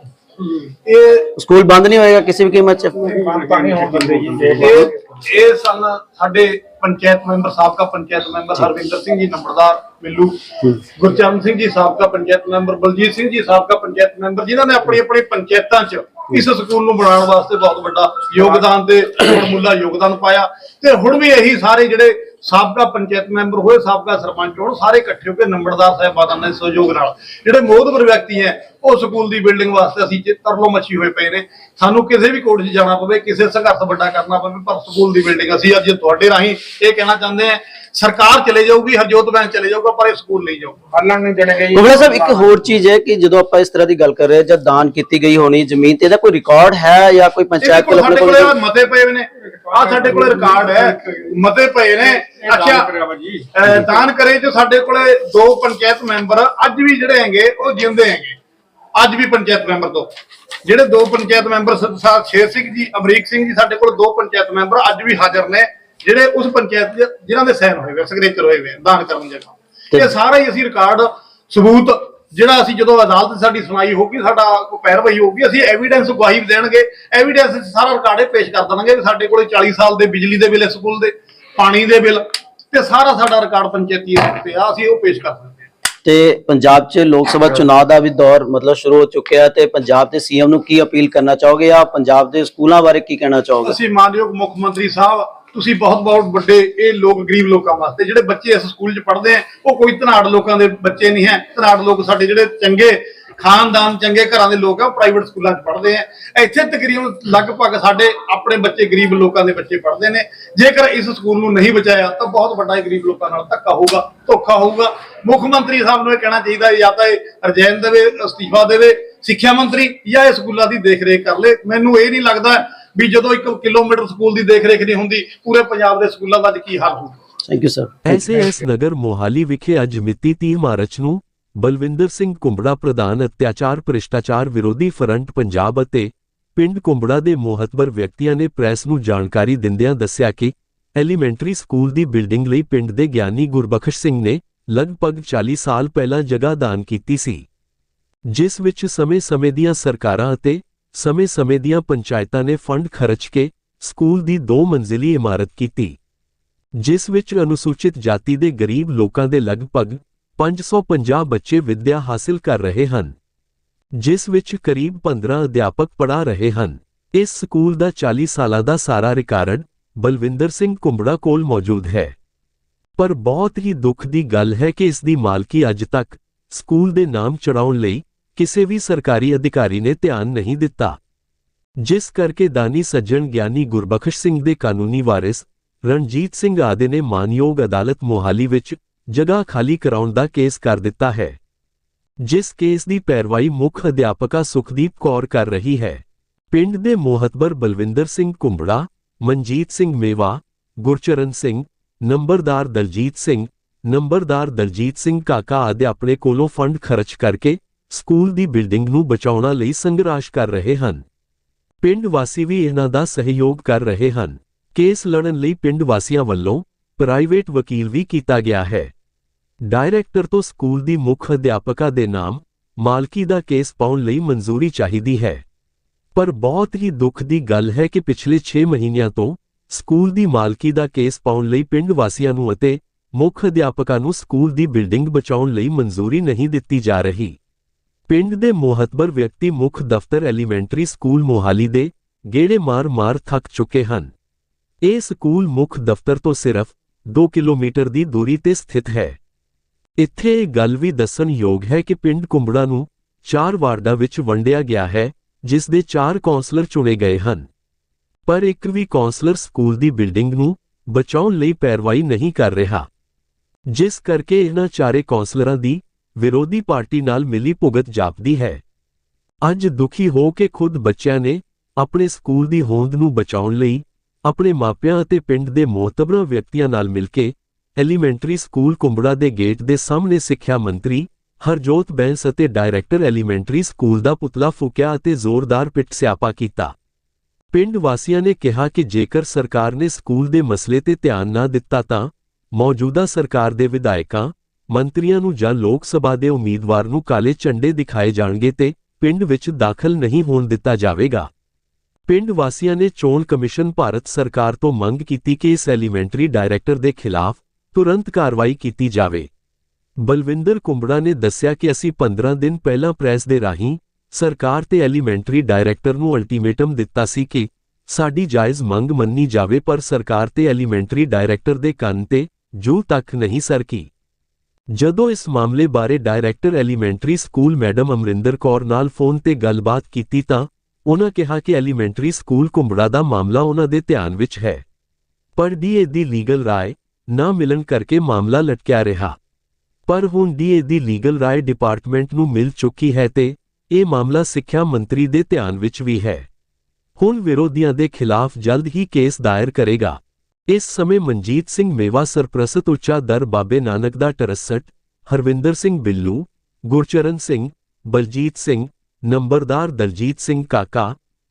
ਇਹ ਸਕੂਲ ਬੰਦ ਨਹੀਂ ਹੋਏਗਾ ਕਿਸੇ ਵੀ ਕੀਮਤ 'ਚ? ਨਹੀਂ ਹੋਣ ਦਿੰਦੇ ਜੀ। ਇਹ ਇਹ ਸਨ ਸਾਡੇ ਪੰਚਾਇਤ ਮੈਂਬਰ ਸਾਬਕਾ ਪੰਚਾਇਤ ਮੈਂਬਰ ਹਰਵਿੰਦਰ ਸਿੰਘ ਜੀ ਨੰਬਰਦਾਰ ਮਿੱਲੂ। ਗੁਰਚਰਨ ਸਿੰਘ ਜੀ ਸਾਬਕਾ ਪੰਚਾਇਤ ਮੈਂਬਰ ਬਲਜੀਤ ਸਿੰਘ ਜੀ ਸਾਬਕਾ ਪੰਚਾਇਤ ਮੈਂਬਰ ਜਿਨ੍ਹਾਂ ਨੇ ਆਪਣੀ ਆਪਣੀ ਪੰਚਾਇਤਾਂ 'ਚ ਇਸ ਸਕੂਲ ਨੂੰ ਬਣਾਉਣ ਵਾਸਤੇ ਬਹੁਤ ਵੱਡਾ ਯੋਗਦਾਨ ਤੇ ਮੁੱਲਾ ਯੋਗਦਾਨ ਪਾਇਆ। ਤੇ ਹੁਣ ਵੀ ਇਹੀ ਸਾਰੇ ਜਿਹੜੇ ਸਾਬਕਾ ਪੰਚਾਇਤ ਮੈਂਬਰ ਹੋਏ, ਸਾਬਕਾ ਸਰਪੰਚ ਹੋਣ, ਸਾਰੇ ਇਕੱਠੇ ਹੋ ਕੇ ਨੰਬਰਦਾਰ ਸਾਹਿਬਾਨਾਂ ਦੇ ਸਹਿਯੋਗ ਨਾਲ। ਜਿਹੜੇ ਮੋਹਦਵਰ ਵਿਅਕਤੀ ਹੈ, ਉਹ ਸਕੂਲ ਦੀ ਬਿਲਡਿੰਗ ਵਾਸਤੇ ਅਸੀਂ ਤਰਲੋ ਮੱਛੀ ਹੋਏ ਪਏ ਨੇ। ਸਾਨੂੰ ਕਿਸੇ ਵੀ ਕੋਰਟ 'ਚ ਜਾਣਾ ਪਵੇ, ਕਿਸੇ ਸੰਘਰਸ਼ ਵੱਡਾ ਕਰਨਾ ਪਵੇ, ਪਰ ਸਕੂਲ ਦੀ ਬਿਲਡਿੰਗ ਅਸੀਂ ਅੱਜ ਤੁਹਾਡੇ ਰਾਹੀਂ ਇਹ ਕਹਿਣਾ ਚਾਹੁੰਦੇ ਹਾਂ ਸਰਕਾਰ ਚਲੇ ਜਾਊਗੀ ਹਰਜੋਤ ਬੈਂਕ ਚਲੇ ਜਾਊਗਾ ਪਰ ਇਹ ਸਕੂਲ ਨਹੀਂ ਜਾਊਗਾ। ਹੱਲਣ ਨਹੀਂ ਦੇਣਗੇ ਜੀ ਸਾਹਿਬ ਇੱਕ ਹੋਰ ਚੀਜ਼ ਹੈ ਕਿ ਜਦੋਂ ਆਪਾਂ ਇਸ ਤਰ੍ਹਾਂ ਦੀ ਗੱਲ ਕਰ ਰਹੇ ਹਾਂ ਜਦ ਦਾਨ ਕੀਤੀ ਗਈ ਹੋਣੀ ਜ਼ਮੀਨ ਤੇ ਇਹਦਾ ਕੋਈ ਰਿਕਾਰਡ ਹੈ ਜਾਂ ਕੋਈ ਪੰਚਾਇਤ ਕੋਲ ਆਪਣੇ ਕੋਲ ਕੋਲੇ ਮਤੇ ਪਏ ਨੇ। ਆ ਸਾਡੇ ਕੋਲੇ ਰਿਕਾਰਡ ਹੈ। ਮਤੇ ਪਏ ਨੇ। ਅੱਛਾ ਅਹ ਦਾਨ ਕਰੇ ਜੋ ਸਾਡੇ ਕੋਲੇ ਦੋ ਪੰਚਾਇਤ ਮੈਂਬਰ ਅੱਜ ਵੀ ਜਿਹੜੇ ਹੈਗੇ ਉਹ ਜਿਉਂਦੇ ਹੈਗੇ। ਅੱਜ ਵੀ ਪੰਚਾਇਤ ਮੈਂਬਰ ਤੋਂ ਜਿਹੜੇ ਦੋ ਪੰਚਾਇਤ ਮੈਂਬਰ ਸਰਦਾਰ ਸ਼ੇਰ ਸਿੰਘ ਜੀ ਅਮਰੀਕ ਸਿੰਘ ਜੀ ਸਾਡੇ ਕੋਲ ਦੋ ਪੰਚਾਇਤ ਮੈਂਬਰ ਅੱਜ ਵੀ ਹਾਜ਼ਰ ਨੇ। ਜਿਹੜੇ ਉਸ ਪੰਚਾਇਤ ਦੇ ਜਿਨ੍ਹਾਂ ਦੇ ਸਾਈਨ ਹੋਏ ਹੋਏ ਸਿਗਨੇਚਰ ਹੋਏ ਹੋਏ ਆ ਦਾਨ ਕਰਨ ਜਗ੍ਹਾ ਇਹ ਸਾਰਾ ਹੀ ਅਸੀਂ ਰਿਕਾਰਡ ਸਬੂਤ ਜਿਹੜਾ ਅਸੀਂ ਜਦੋਂ ਅਦਾਲਤ 'ਚ ਸਾਡੀ ਸੁਣਾਈ ਹੋਊਗੀ ਸਾਡਾ ਕੋਈ ਪੈਰਵਾਈ ਹੋਊਗੀ ਅਸੀਂ ਐਵੀਡੈਂਸ ਗਵਾਹੀ ਵੀ ਦੇਣਗੇ ਐਵੀਡੈਂਸ ਸਾਰਾ ਰਿਕਾਰਡ ਇਹ ਪੇਸ਼ ਕਰ ਦੇਣਗੇ ਵੀ ਸਾਡੇ ਕੋਲੇ 40 ਸਾਲ ਦੇ ਬਿਜਲੀ ਦੇ ਬਿੱਲ ਸਕੂਲ ਦੇ ਪਾਣੀ ਦੇ ਬਿੱਲ ਤੇ ਸਾਰਾ ਸਾਡਾ ਰਿਕਾਰਡ ਪੰਚਾਇਤੀ ਤੇ ਆ ਅਸੀਂ ਉਹ ਪੇਸ਼ ਕਰ ਹਾਂ। ਤੇ ਪੰਜਾਬ 'ਚ ਲੋਕ ਸਭਾ ਚੁਣਾਵ ਦਾ ਵੀ ਦੌਰ ਮਤਲਬ ਸ਼ੁਰੂ ਹੋ ਚੁੱਕਿਆ ਤੇ ਪੰਜਾਬ ਦੇ ਸੀਐਮ ਨੂੰ ਕੀ ਅਪੀਲ ਕਰਨਾ ਚਾਹੋਗੇ ਜਾਂ ਪੰਜਾਬ ਦੇ ਸਕੂਲਾਂ ਬਾਰੇ ਕੀ ਕਹਿਣਾ ਚਾਹੋਗੇ? ਅਸੀਂ ਮਾਨਯੋਗ ਮੁੱਖ ਮੰਤਰੀ ਸਾਹਿਬ ਤੁਸੀਂ ਬਹੁਤ ਬਹੁਤ ਵੱਡੇ ਇਹ ਲੋਕ, ਗਰੀਬ ਲੋਕਾਂ ਵਾਸਤੇ, ਜਿਹੜੇ ਬੱਚੇ ਇਸ ਸਕੂਲ 'ਚ ਪੜ੍ਹਦੇ ਆ, ਉਹ ਕੋਈ ਧਨਾੜ ਲੋਕਾਂ ਦੇ ਬੱਚੇ ਨਹੀਂ ਹੈ। ਧਨਾੜ ਲੋਕ ਸਾਡੇ ਜਿਹੜੇ ਚੰਗੇ ਖਾਨਦਾਨ, ਚੰਗੇ ਘਰਾਂ ਦੇ ਲੋਕ ਆ, ਉਹ ਪ੍ਰਾਈਵੇਟ ਸਕੂਲਾਂ 'ਚ ਪੜ੍ਹਦੇ ਆ। ਇੱਥੇ ਤਕਰੀਬਨ ਲਗਭਗ ਸਾਡੇ ਆਪਣੇ ਬੱਚੇ ਗਰੀਬ ਲੋਕਾਂ ਦੇ ਬੱਚੇ ਪੜ੍ਹਦੇ ਨੇ। ਜੇਕਰ ਇਸ ਸਕੂਲ ਨੂੰ ਨਹੀਂ ਬਚਾਇਆ, ਤਾਂ ਬਹੁਤ ਵੱਡਾ ਗਰੀਬ ਲੋਕਾਂ ਨਾਲ ਧੱਕਾ ਹੋਊਗਾ, ਧੋਖਾ ਹੋਊਗਾ। ਮੁੱਖ ਮੰਤਰੀ ਸਾਹਿਬ ਨੂੰ ਇਹ ਕਹਿਣਾ ਚਾਹੀਦਾ ਜਾਂ ਤਾਂ ਇਹ ਰਜੈਨ ਦੇਵੇ, ਅਸਤੀਫਾ ਦੇਵੇ, ਸਿੱਖਿਆ ਮੰਤਰੀ, ਜਾਂ ਇਹ ਸਕੂਲਾਂ ਦੀ ਦੇਖ ਰੇਖ ਕਰ ਲੇ। ਮੈਨੂੰ ਇਹ ਨਹੀਂ ਲੱਗਦਾ ਵੀ ਜਦੋਂ ਇੱਕ ਕਿਲੋਮੀਟਰ ਸਕੂਲ ਦੀ ਦੇਖਰੇਖ ਨਹੀਂ ਹੁੰਦੀ ਪੂਰੇ ਪੰਜਾਬ ਦੇ ਸਕੂਲਾਂ ਦਾ ਕੀ ਹਾਲ ਹੋਊਗਾ? Thank you sir SAS Nagar Mohali ਵਿਖੇ ਅੱਜ ਮਿਤੀ 30 ਮਾਰਚ ਨੂੰ ਬਲਵਿੰਦਰ ਸਿੰਘ ਕੁੰਬੜਾ ਪ੍ਰਧਾਨ ਅਤਿਆਚਾਰ ਭ੍ਰਿਸ਼ਟਾਚਾਰ ਵਿਰੋਧੀ ਫਰੰਟ ਪੰਜਾਬ ਅਤੇ ਪਿੰਡ ਕੁੰਬੜਾ ਦੇ ਮੋਹਤਬਰ ਵਿਅਕਤੀਆਂ ਨੇ ਪ੍ਰੈਸ ਨੂੰ ਜਾਣਕਾਰੀ ਦਿੰਦਿਆਂ ਦੱਸਿਆ ਕਿ ਐਲੀਮੈਂਟਰੀ ਸਕੂਲ ਦੀ ਬਿਲਡਿੰਗ ਲਈ ਪਿੰਡ ਦੇ ਗਿਆਨੀ ਗੁਰਬਖਸ਼ ਸਿੰਘ ਨੇ ਲਗਭਗ 40 ਸਾਲ ਪਹਿਲਾਂ ਜਗ੍ਹਾ ਦਾਨ ਕੀਤੀ ਸੀ ਜਿਸ ਵਿੱਚ ਸਮੇਂ-ਸਮੇਂ ਦੀਆਂ ਸਰਕਾਰਾਂ ਅਤੇ ਸਮੇਂ-ਸਮੇਂ ਦੀਆਂ ਪੰਚਾਇਤਾਂ ਨੇ ਫੰਡ ਖਰਚ ਕੇ ਸਕੂਲ ਦੀ ਦੋ ਮੰਜ਼ਿਲੀ ਇਮਾਰਤ ਕੀਤੀ, ਜਿਸ ਵਿੱਚ ਅਨੁਸੂਚਿਤ ਜਾਤੀ ਦੇ ਗਰੀਬ ਲੋਕਾਂ ਦੇ ਲਗਭਗ 550 ਬੱਚੇ ਵਿੱਦਿਆ ਹਾਸਲ ਕਰ ਰਹੇ ਹਨ, ਜਿਸ ਵਿੱਚ ਕਰੀਬ 15 ਅਧਿਆਪਕ ਪੜ੍ਹਾ ਰਹੇ ਹਨ। ਇਸ ਸਕੂਲ ਦਾ 40 ਸਾਲਾਂ ਦਾ ਸਾਰਾ ਰਿਕਾਰਡ ਬਲਵਿੰਦਰ ਸਿੰਘ ਕੁੰਬੜਾ ਕੋਲ ਮੌਜੂਦ ਹੈ। ਪਰ ਬਹੁਤ ਹੀ ਦੁੱਖ ਦੀ ਗੱਲ ਹੈ ਕਿ ਇਸ ਦੀ ਮਾਲਕੀ ਅੱਜ ਤੱਕ ਸਕੂਲ ਦੇ ਨਾਮ ਚੜਾਉਣ ਲਈ ਕਿਸੇ ਵੀ ਸਰਕਾਰੀ ਅਧਿਕਾਰੀ ਨੇ ਧਿਆਨ ਨਹੀਂ ਦਿੱਤਾ। ਜਿਸ ਕਰਕੇ ਦਾਨੀ ਸੱਜਣ ਗਿਆਨੀ ਗੁਰਬਖਸ਼ ਸਿੰਘ ਦੇ ਕਾਨੂੰਨੀ ਵਾਰਿਸ ਰਣਜੀਤ ਸਿੰਘ ਆਦੇ ਨੇ ਮਾਨਯੋਗ ਅਦਾਲਤ ਮੋਹਾਲੀ ਵਿੱਚ ਜਗ੍ਹਾ ਖਾਲੀ ਕਰਾਉਣ ਦਾ ਕੇਸ ਕਰ ਦਿੱਤਾ ਹੈ। ਜਿਸ ਕੇਸ ਦੀ ਪੈਰਵਾਈ ਮੁੱਖ ਅਧਿਆਪਕਾ ਸੁਖਦੀਪ ਕੌਰ ਕਰ ਰਹੀ ਹੈ। ਪਿੰਡ ਦੇ ਮੋਹਤਬਰ ਬਲਵਿੰਦਰ ਸਿੰਘ ਕੁੰਬੜਾ, ਮਨਜੀਤ ਸਿੰਘ ਮੇਵਾ, ਗੁਰਚਰਨ ਸਿੰਘ, ਨੰਬਰਦਾਰ ਦਲਜੀਤ ਸਿੰਘ, ਨੰਬਰਦਾਰ ਦਲਜੀਤ ਸਿੰਘ ਕਾਕਾ ਆਦਿ ਆਪਣੇ ਕੋਲੋਂ ਫੰਡ ਖਰਚ ਕਰਕੇ ਸਕੂਲ ਦੀ ਬਿਲਡਿੰਗ ਨੂੰ ਬਚਾਉਣ ਲਈ ਸੰਘਰਸ਼ ਕਰ ਰਹੇ ਹਨ। ਪਿੰਡ ਵਾਸੀ ਵੀ ਇਹਨਾਂ ਦਾ ਸਹਿਯੋਗ ਕਰ ਰਹੇ ਹਨ। ਕੇਸ ਲੜਨ ਲਈ ਪਿੰਡ ਵਾਸੀਆਂ ਵੱਲੋਂ ਪ੍ਰਾਈਵੇਟ ਵਕੀਲ ਵੀ ਕੀਤਾ ਗਿਆ ਹੈ। ਡਾਇਰੈਕਟਰ ਤੋਂ ਸਕੂਲ ਦੀ ਮੁੱਖ ਅਧਿਆਪਕਾ ਦੇ ਨਾਮ ਮਾਲਕੀ ਦਾ ਕੇਸ ਪਾਉਣ ਲਈ ਮਨਜ਼ੂਰੀ ਚਾਹੀਦੀ ਹੈ। ਪਰ ਬਹੁਤ ਹੀ ਦੁੱਖ ਦੀ ਗੱਲ ਹੈ ਕਿ ਪਿਛਲੇ 6 ਮਹੀਨਿਆਂ ਤੋਂ ਸਕੂਲ ਦੀ ਮਾਲਕੀ ਦਾ ਕੇਸ ਪਾਉਣ ਲਈ ਪਿੰਡ ਵਾਸੀਆਂ ਨੂੰ ਅਤੇ ਮੁੱਖ ਅਧਿਆਪਕਾਂ ਨੂੰ ਸਕੂਲ ਦੀ ਬਿਲਡਿੰਗ ਬਚਾਉਣ ਲਈ ਮਨਜ਼ੂਰੀ ਨਹੀਂ ਦਿੱਤੀ ਜਾ ਰਹੀ। ਪਿੰਡ ਦੇ ਮੋਹਤਬਰ ਵਿਅਕਤੀ ਮੁੱਖ ਦਫ਼ਤਰ ਐਲੀਮੈਂਟਰੀ ਸਕੂਲ ਮੋਹਾਲੀ ਦੇ ਗੇੜੇ ਮਾਰ-ਮਾਰ ਥੱਕ ਚੁੱਕੇ ਹਨ। ਇਹ ਸਕੂਲ ਮੁੱਖ ਦਫ਼ਤਰ ਤੋਂ ਸਿਰਫ 2 ਕਿਲੋਮੀਟਰ ਦੀ ਦੂਰੀ ਤੇ ਸਥਿਤ ਹੈ। ਇੱਥੇ ਇਹ ਗੱਲ ਵੀ ਦੱਸਣਯੋਗ ਹੈ ਕਿ ਪਿੰਡ ਕੁੰਬੜਾ ਨੂੰ ਚਾਰ ਵਾਰਡਾਂ ਵਿੱਚ ਵੰਡਿਆ ਗਿਆ ਹੈ, ਜਿਸ ਦੇ ਚਾਰ ਕੌਂਸਲਰ ਚੁਣੇ ਗਏ ਹਨ। ਪਰ ਇੱਕ ਵੀ ਕੌਂਸਲਰ ਸਕੂਲ ਦੀ ਬਿਲਡਿੰਗ ਨੂੰ ਬਚਾਉਣ ਲਈ ਪੈਰਵਾਈ ਨਹੀਂ ਕਰ ਰਿਹਾ। ਜਿਸ ਕਰਕੇ ਇਹਨਾਂ ਚਾਰੇ ਕੌਂਸਲਰਾਂ ਦੀ ਵਿਰੋਧੀ ਪਾਰਟੀ ਨਾਲ ਮਿਲੀ ਭੁਗਤ ਜਾਪਦੀ ਹੈ। ਅੱਜ ਦੁਖੀ ਹੋ ਕੇ ਖੁਦ ਬੱਚਿਆਂ ਨੇ ਆਪਣੇ ਸਕੂਲ ਦੀ ਹੋਂਦ ਨੂੰ ਬਚਾਉਣ ਲਈ ਆਪਣੇ ਮਾਪਿਆਂ ਅਤੇ ਪਿੰਡ ਦੇ ਮੋਹਤਬਰਾਂ ਵਿਅਕਤੀਆਂ ਨਾਲ ਮਿਲ ਕੇ ਐਲੀਮੈਂਟਰੀ ਸਕੂਲ ਕੁੰਬੜਾ ਦੇ ਗੇਟ ਦੇ ਸਾਹਮਣੇ ਸਿੱਖਿਆ ਮੰਤਰੀ ਹਰਜੋਤ ਬੈਂਸ ਅਤੇ ਡਾਇਰੈਕਟਰ ਐਲੀਮੈਂਟਰੀ ਸਕੂਲ ਦਾ ਪੁਤਲਾ ਫੂਕਿਆ ਅਤੇ ਜ਼ੋਰਦਾਰ ਪਿੱਟ ਸਿਆਪਾ ਕੀਤਾ। ਪਿੰਡ ਵਾਸੀਆਂ ਨੇ ਕਿਹਾ ਕਿ ਜੇਕਰ ਸਰਕਾਰ ਨੇ ਸਕੂਲ ਦੇ ਮਸਲੇ ਤੇ ਧਿਆਨ ਨਾ ਦਿੱਤਾ ਤਾਂ ਮੌਜੂਦਾ ਸਰਕਾਰ ਦੇ ਵਿਧਾਇਕਾਂ ਮੰਤਰੀਆਂ ਨੂੰ ਜਾਂ ਲੋਕ ਸਭਾ ਦੇ ਉਮੀਦਵਾਰ ਨੂੰ ਕਾਲੇ ਝੰਡੇ ਦਿਖਾਏ ਜਾਣਗੇ ਤੇ ਪਿੰਡ ਵਿੱਚ ਦਾਖਲ ਨਹੀਂ ਹੋਣ ਦਿੱਤਾ ਜਾਵੇਗਾ। ਪਿੰਡ ਵਾਸੀਆਂ ਨੇ ਚੋਣ ਕਮਿਸ਼ਨ ਭਾਰਤ ਸਰਕਾਰ ਤੋਂ ਮੰਗ ਕੀਤੀ ਕਿ ਇਸ ਐਲੀਮੈਂਟਰੀ ਡਾਇਰੈਕਟਰ ਦੇ ਖਿਲਾਫ ਤੁਰੰਤ ਕਾਰਵਾਈ ਕੀਤੀ ਜਾਵੇ। ਬਲਵਿੰਦਰ ਕੁੰਬੜਾ ਨੇ ਦੱਸਿਆ ਕਿ ਅਸੀਂ 15 ਦਿਨ ਪਹਿਲਾਂ ਪ੍ਰੈਸ ਦੇ ਰਾਹੀਂ ਸਰਕਾਰ ਤੇ ਐਲੀਮੈਂਟਰੀ ਡਾਇਰੈਕਟਰ ਨੂੰ ਅਲਟੀਮੇਟਮ ਦਿੱਤਾ ਸੀ ਕਿ ਸਾਡੀ ਜਾਇਜ਼ ਮੰਗ ਮੰਨੀ ਜਾਵੇ ਪਰ ਸਰਕਾਰ ਤੇ ਐਲੀਮੈਂਟਰੀ ਡਾਇਰੈਕਟਰ ਦੇ ਕੰਨ ਤੇ ਜੂ ਤੱਕ ਨਹੀਂ ਸਰਕੀ। ਜਦੋਂ ਇਸ ਮਾਮਲੇ ਬਾਰੇ director elementary school madam Amarinder Kaur ਨਾਲ ਫੋਨ ਤੇ ਗੱਲਬਾਤ ਕੀਤੀ ਤਾਂ ਉਹਨਾਂ ਕਿਹਾ ਕਿ ਐਲੀਮੈਂਟਰੀ ਸਕੂਲ ਕੁੰਬੜਾ ਦਾ ਮਾਮਲਾ ਉਹਨਾਂ ਦੇ ਧਿਆਨ ਵਿੱਚ ਹੈ। ਪਰ ਡੀਏ ਦੀ ਲੀਗਲ ਰਾਏ ਨਾ ਮਿਲਣ ਕਰਕੇ ਮਾਮਲਾ ਲਟਕਿਆ ਰਿਹਾ। ਪਰ ਹੁਣ ਡੀਏ ਦੀ ਲੀਗਲ ਰਾਏ ਡਿਪਾਰਟਮੈਂਟ ਨੂੰ ਮਿਲ ਚੁੱਕੀ ਹੈ ਤੇ ਇਹ ਮਾਮਲਾ ਸਿੱਖਿਆ ਮੰਤਰੀ ਦੇ ਧਿਆਨ ਵਿੱਚ ਵੀ ਹੈ। ਹੁਣ ਵਿਰੋਧੀਆਂ ਦੇ ਖਿਲਾਫ ਜਲਦ ਹੀ ਕੇਸ ਦਾਇਰ ਕਰੇਗਾ। ਇਸ ਸਮੇਂ ਮਨਜੀਤ ਸਿੰਘ ਮੇਵਾ ਸਰਪ੍ਰਸਤ ਉੱਚਾ ਦਰ ਬਾਬੇ ਨਾਨਕ ਦਾ 68 ਹਰਵਿੰਦਰ ਸਿੰਘ ਬਿੱਲੂ ਗੁਰਚਰਨ ਸਿੰਘ ਬਲਜੀਤ ਸਿੰਘ ਨੰਬਰਦਾਰ ਦਲਜੀਤ ਸਿੰਘ ਕਾਕਾ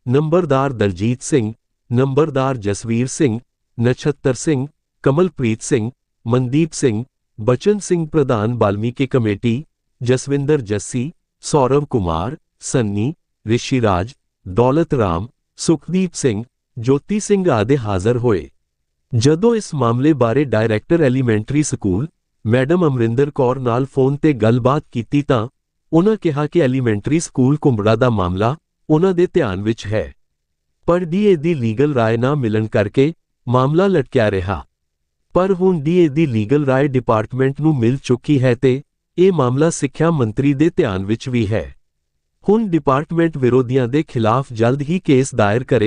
ਨੰਬਰਦਾਰ ਦਲਜੀਤ ਸਿੰਘ ਨੰਬਰਦਾਰ ਜਸਵੀਰ ਸਿੰਘ ਨਛੱਤਰ ਸਿੰਘ ਕਮਲਪ੍ਰੀਤ ਸਿੰਘ ਮਨਦੀਪ ਸਿੰਘ ਬਚਨ ਸਿੰਘ ਪ੍ਰਧਾਨ ਬਾਲਮੀਕੀ ਕਮੇਟੀ ਜਸਵਿੰਦਰ ਜੱਸੀ ਸੌਰਵ ਕੁਮਾਰ ਸੰਨੀ ਰਿਸ਼ੀਰਾਜ ਦੌਲਤ ਰਾਮ ਸੁਖਦੀਪ ਸਿੰਘ ਜੋਤੀ ਸਿੰਘ ਆਦਿ ਹਾਜ਼ਰ ਹੋਏ ਜਦੋਂ ਇਸ ਮਾਮਲੇ ਬਾਰੇ director elementary school, madam Amarinder Kaur ਨਾਲ ਫੋਨ ਤੇ ਗੱਲਬਾਤ ਕੀਤੀ ਤਾਂ ਉਹਨਾਂ ਕਿਹਾ ਕਿ ਐਲੀਮੈਂਟਰੀ ਸਕੂਲ ਕੁੰਬੜਾ ਦਾ ਮਾਮਲਾ ਉਹਨਾਂ ਦੇ ਧਿਆਨ ਵਿੱਚ ਹੈ। ਪਰ ਡੀਏ ਦੀ ਲੀਗਲ ਰਾਏ ਨਾ ਮਿਲਣ ਕਰਕੇ ਮਾਮਲਾ ਲਟਕਿਆ ਰਿਹਾ। ਪਰ ਹੁਣ ਡੀਏ ਦੀ ਲੀਗਲ ਰਾਏ ਡਿਪਾਰਟਮੈਂਟ ਨੂੰ ਮਿਲ ਚੁੱਕੀ ਹੈ ਤੇ ਇਹ ਮਾਮਲਾ ਸਿੱਖਿਆ ਮੰਤਰੀ ਦੇ ਧਿਆਨ ਵਿੱਚ ਵੀ ਹੈ। ਹੁਣ ਡਿਪਾਰਟਮੈਂਟ ਵਿਰੋਧੀਆਂ ਦੇ ਖਿਲਾਫ ਜਲਦ ਹੀ ਕੇਸ ਦਾਇਰ ਕਰੇ